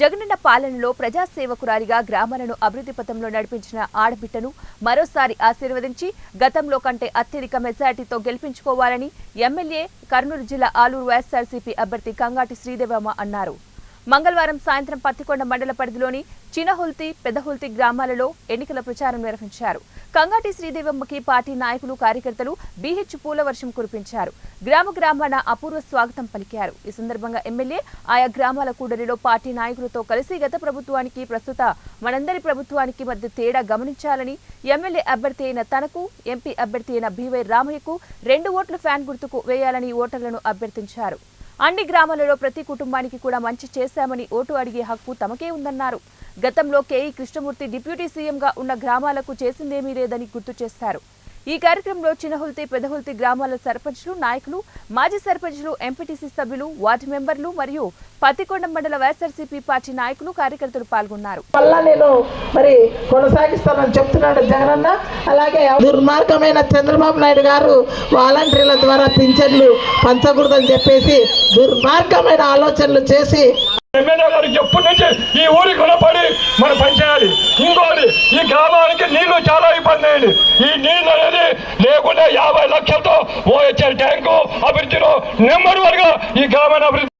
జగనన్న పాలనలో ప్రజాసేవకురాలిగా గ్రామాలను అభివృద్ధి పథంలో నడిపించిన ఆడబిడ్డను మరోసారి ఆశీర్వదించి గతంలో కంటే అత్యధిక మెజార్టీతో గెలిపించుకోవాలని ఎమ్మెల్యే కర్నూలు జిల్లా ఆలూరు వైఎస్ఆర్సీపీ అభ్యర్థి కంగాటి శ్రీదేవమ్మ అన్నారు. మంగళవారం సాయంత్రం పత్తికొండ మండల పరిధిలోని చినహుల్తి పెద్దహుల్తి గ్రామాలలో ఎన్నికల ప్రచారం నిర్వహించారు. కంగాటి శ్రీదేవమ్మకి పార్టీ నాయకులు కార్యకర్తలు బీహెచ్ పూల వర్షం కురిపించారు. గ్రామ గ్రామాన అపూర్వ స్వాగతం పలికారు. ఈ సందర్భంగా ఎమ్మెల్యే ఆయా గ్రామాల కూడలిలో పార్టీ నాయకులతో కలిసి గత ప్రభుత్వానికి ప్రస్తుత మనందరి ప్రభుత్వానికి మధ్య తేడా గమనించాలని ఎమ్మెల్యే అభ్యర్థి అయిన తనకు ఎంపీ అభ్యర్థి అయిన బీవై రామయ్యకు రెండు ఓట్ల ఫ్యాన్ గుర్తుకు వేయాలని ఓటర్లను అభ్యర్థించారు. అన్ని గ్రామాలలో ప్రతి కుటుంబానికి కూడా మంచి చేశామని ఓటు అడిగే హక్కు తమకే ఉందన్నారు. గతంలో కేఈ కృష్ణమూర్తి డిప్యూటీ సీఎంగా ఉన్న గ్రామాలకు చేసిందేమీ లేదని గుర్తు చేశారు. ఈ కార్యక్రమంలో చినహుల్తి పెదహుల్తి గ్రామాల సర్పంచ్లు నాయకులు మాజీ సర్పంచ్లు ఎంపీటీసీ సభ్యులు వార్డు మెంబర్లు మరియు పత్తికొండ మండల వైఎస్ఆర్సీపీ పార్టీ నాయకులు కార్యకర్తలు పాల్గొన్నారు. నేను మరి కొనసాగిస్తానని చెప్తున్నాడు జగనన్న. అలాగే దుర్మార్గమైన చంద్రబాబు నాయుడు గారు వాలంటీర్ల ద్వారా పింఛన్లు పంచకూడదని చెప్పేసి దుర్మార్గమైన ఆలోచనలు చేసి ఎమ్మెల్యే గారికి ఎప్పటి నుంచి ఈ ఊరికి రుణపడి మనం పనిచేయాలి ఇంకోటి ఈ గ్రామానికి నీళ్ళు చాలా ఇబ్బంది అయింది. లక్ష్యంతో యాభై ఓహెచ్ఎల్ ట్యాంకు అభివృద్ధిలో నెంబర్ వన్గా ఈ గ్రామాన్ని అభివృద్ధి